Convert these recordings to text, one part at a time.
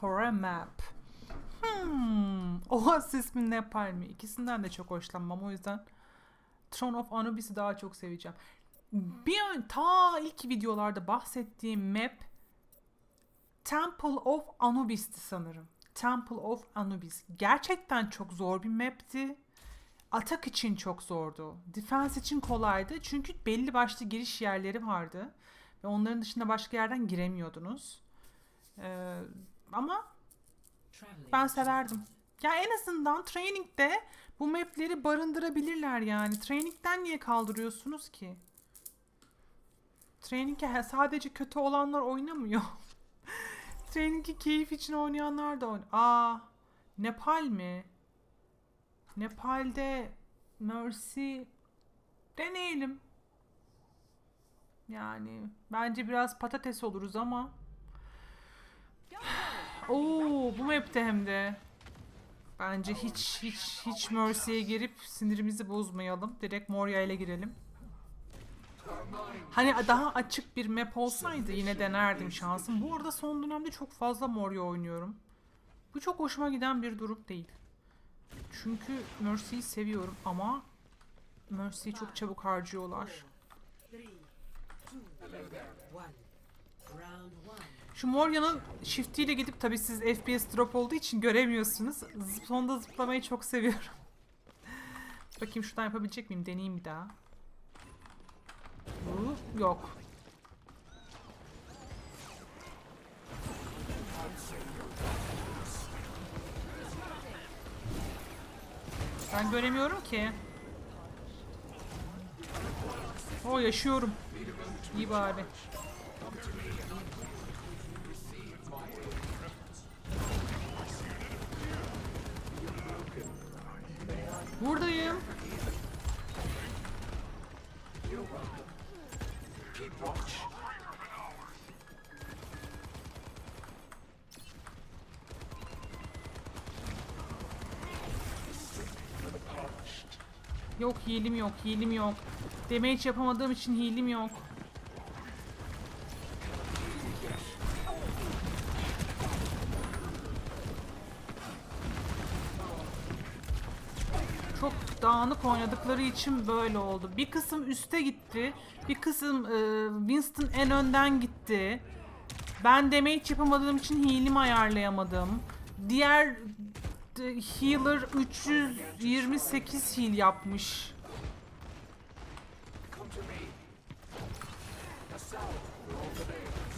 for a map. Hmm. Oasis mi Nepal mi? İkisinden de çok hoşlanmam. O yüzden Throne of Anubis'i daha çok seveceğim. Bir ta ilk videolarda bahsettiğim map Temple of Anubis'ti sanırım. Temple of Anubis. Gerçekten çok zor bir map'ti. Atak için çok zordu. Defense için kolaydı. Çünkü belli başlı giriş yerleri vardı. Ve onların dışında başka yerden giremiyordunuz. Ee, ama ben severdim. Ya en azından training'de bu mapleri barındırabilirler yani. Training'den niye kaldırıyorsunuz ki? Training'e sadece kötü olanlar oynamıyor. Training'i keyif için oynayanlar da oynuyor. Aa, Nepal mi? Nepal'de Mercy deneyelim. Yani bence biraz patates oluruz ama. Oo, bu map'te hem de. Bence hiç hiç hiç Mercy'ye girip sinirimizi bozmayalım. Direkt Moria ile girelim. Hani daha açık bir map olsaydı yine denerdim şansım. Bu arada son dönemde çok fazla Moria oynuyorum. Bu çok hoşuma giden bir durum değil. Çünkü Mercy'yi seviyorum ama Mercy'yi çok çabuk harcıyorlar. Şu Moria'nın shiftiyle gidip tabi siz FPS drop olduğu için göremiyorsunuz. Sonda zıplamayı çok seviyorum. Bakayım şuradan yapabilecek miyim? Deneyeyim bir daha. Uu, yok. Ben göremiyorum ki. O yaşıyorum. İyi bari. Buradayım. Yok healim yok, healim yok. Damage yapamadığım için healim yok. Çok dağınık oynadıkları için böyle oldu. Bir kısım üste gitti. Bir kısım e, Winston en önden gitti. Ben damage yapamadığım için heal'imi ayarlayamadım. Diğer e, healer 328 heal yapmış.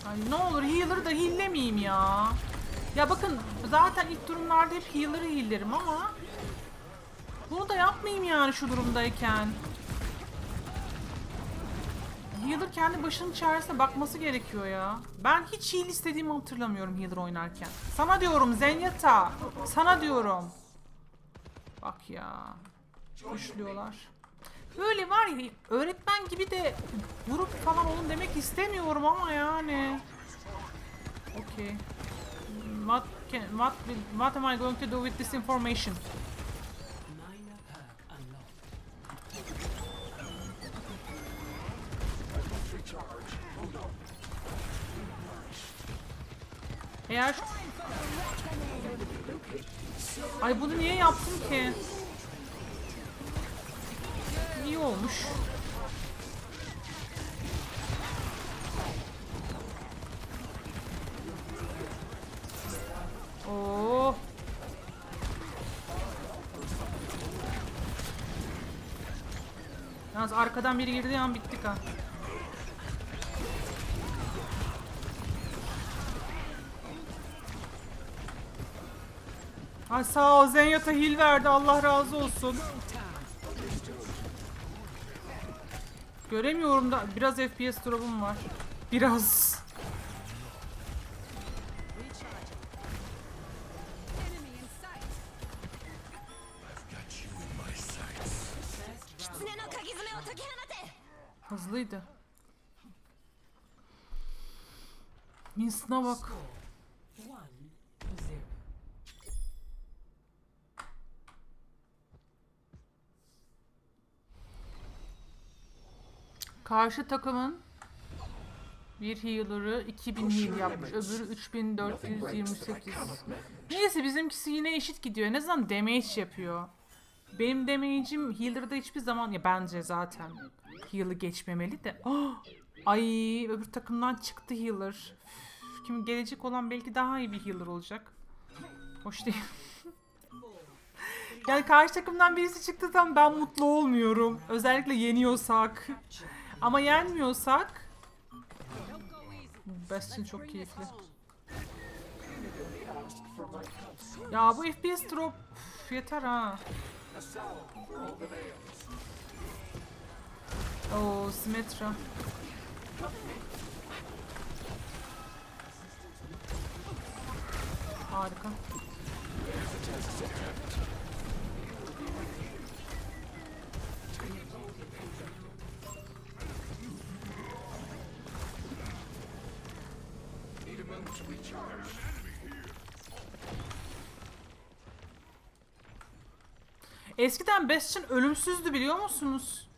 Ay ne olur healer'ı da heal'lemeyeyim ya. Ya bakın zaten ilk durumlarda hep healer'ı heal'lerim ama bunu da yapmayayım yani şu durumdayken. Healer kendi başının çaresine bakması gerekiyor ya. Ben hiç heal istediğimi hatırlamıyorum healer oynarken. Sana diyorum Zenyatta. Sana diyorum. Bak ya. Güçlüyorlar. Böyle var ya öğretmen gibi de vurup falan olun demek istemiyorum ama yani. Okay. What can, what what am I going to do with this information? Eğer Ay bunu niye yaptım ki? İyi olmuş. Oo. Yalnız arkadan biri girdiği an bittik ha. Ay sağ ol Zenyat'a hil verdi Allah razı olsun. Göremiyorum da biraz FPS drop'um var. Biraz. Hızlıydı. Winston'a bak. Karşı takımın Bir healer'ı 2000 heal yapmış. Öbürü 3428. Neyse bizimkisi yine eşit gidiyor. En azından damage yapıyor. Benim damage'im healer'da hiçbir zaman ya bence zaten heal'ı geçmemeli de. Ah! Ay öbür takımdan çıktı healer. Üf, Kim gelecek olan belki daha iyi bir healer olacak. Hoş değil. yani karşı takımdan birisi çıktı tam ben mutlu olmuyorum. Özellikle yeniyorsak. Ama yenmiyorsak Bastion çok keyifli. Ya bu FPS drop üf, yeter ha. Oo Symmetra. Harika. Eskiden Bastion ölümsüzdü biliyor musunuz?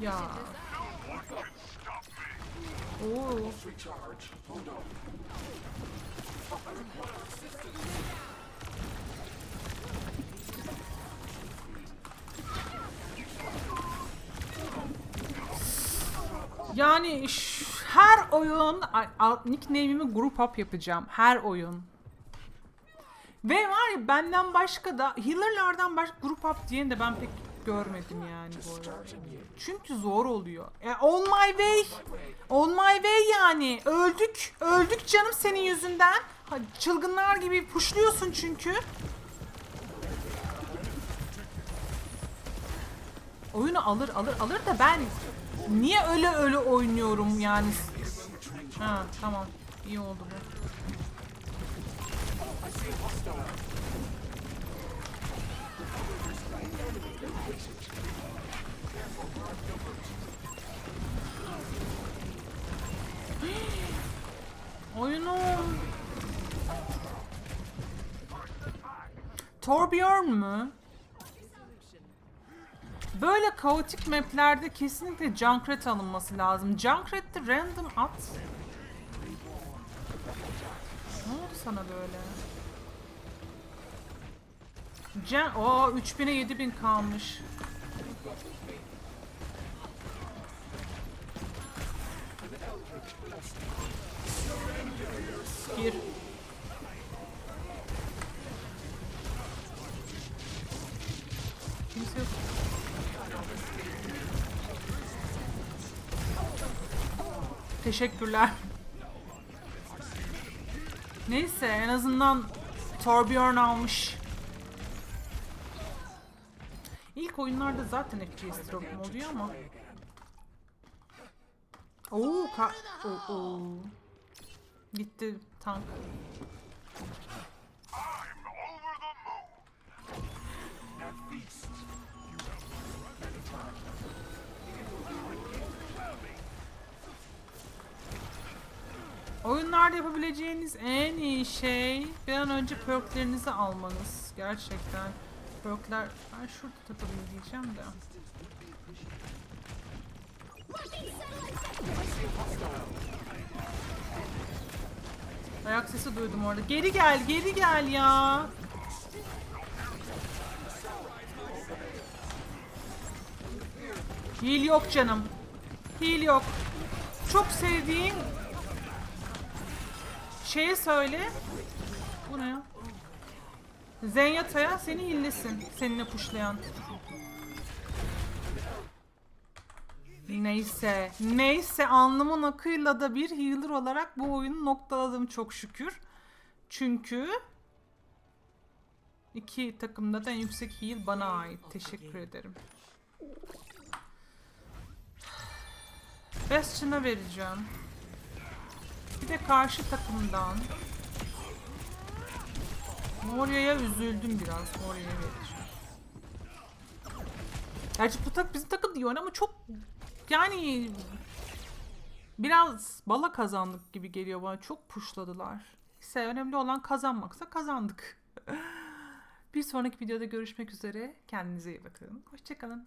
Ya. Oo. Yani her oyun nickname'imi group up yapacağım. Her oyun. Ve var ya benden başka da healer'lardan başka group up diyen de ben pek görmedim yani bu arada. Çünkü zor oluyor. E, on my way. On my way yani. Öldük. Öldük canım senin yüzünden. Çılgınlar gibi puşluyorsun çünkü. Oyunu alır alır alır da ben niye öyle öyle oynuyorum yani? Ha tamam. İyi oldu bu. Oyunum. Torbjörn mü? Böyle kaotik maplerde kesinlikle Junkrat alınması lazım. Junkrat'te random at. Ne oldu sana böyle? Can o 3000'e 7000 kalmış. Gir. Kimse yok. Teşekkürler. Neyse en azından Torbjorn almış. İlk oyunlarda zaten FPS drop'um oluyor ama. Oo, ka oo. Gitti tank. Oyunlarda yapabileceğiniz en iyi şey bir an önce perklerinizi almanız. Gerçekten. Perkler... Ben şurada takılayım diyeceğim de. Ayak sesi duydum orada. Geri gel, geri gel ya. Heal yok canım. Heal yok. Çok sevdiğin şeye söyle. Bu ne ya? Zenyata'ya seni hillesin. Seninle puşlayan. Neyse. Neyse alnımın akıyla da bir healer olarak bu oyunu noktaladım çok şükür. Çünkü iki takımda da en yüksek heal bana ait. Teşekkür ederim. Bastion'a vereceğim. Bir de karşı takımdan Moria'ya üzüldüm biraz. Moria'ya vereceğim. Gerçi bu tak bizim takım diyor ama çok yani Biraz bala kazandık gibi geliyor bana. Çok puşladılar. Neyse önemli olan kazanmaksa kazandık. Bir sonraki videoda görüşmek üzere. Kendinize iyi bakın. Hoşçakalın.